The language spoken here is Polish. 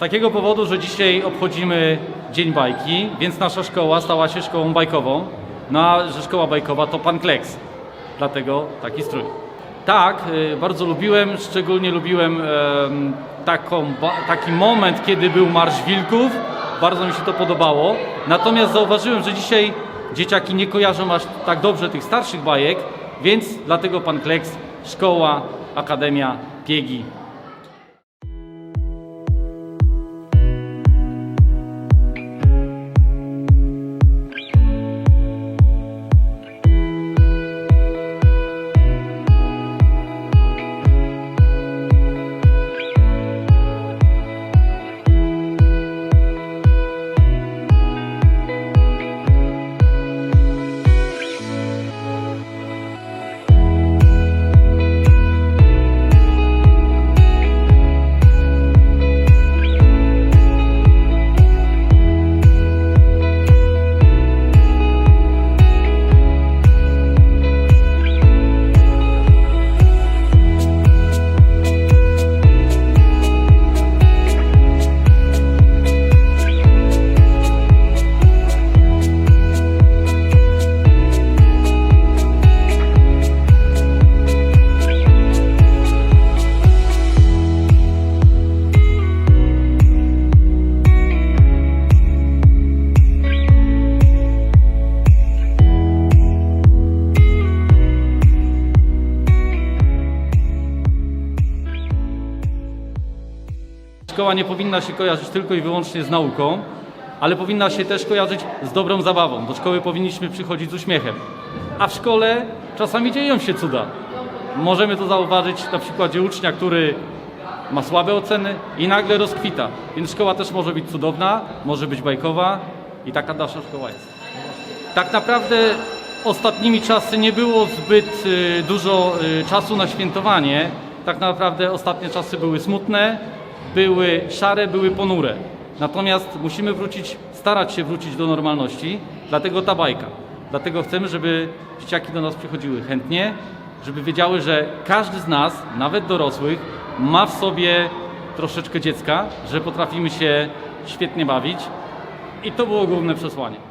takiego powodu, że dzisiaj obchodzimy Dzień Bajki, więc nasza szkoła stała się szkołą bajkową. No a że szkoła bajkowa to pan Kleks. Dlatego taki strój. Tak, y, bardzo lubiłem, szczególnie lubiłem em, taką, taki moment, kiedy był Marsz Wilków. Bardzo mi się to podobało. Natomiast zauważyłem, że dzisiaj dzieciaki nie kojarzą aż tak dobrze tych starszych bajek, więc dlatego pan Kleks, szkoła, akademia, piegi. Szkoła nie powinna się kojarzyć tylko i wyłącznie z nauką, ale powinna się też kojarzyć z dobrą zabawą. Do szkoły powinniśmy przychodzić z uśmiechem. A w szkole czasami dzieją się cuda. Możemy to zauważyć na przykładzie ucznia, który ma słabe oceny i nagle rozkwita. Więc szkoła też może być cudowna, może być bajkowa i taka nasza szkoła jest. Tak naprawdę ostatnimi czasy nie było zbyt y, dużo y, czasu na świętowanie. Tak naprawdę ostatnie czasy były smutne, były szare, były ponure. Natomiast musimy wrócić, starać się wrócić do normalności, dlatego ta bajka. Dlatego chcemy, żeby dzieciaki do nas przychodziły chętnie, żeby wiedziały, że każdy z nas, nawet dorosłych, ma w sobie troszeczkę dziecka, że potrafimy się świetnie bawić. I to było główne przesłanie.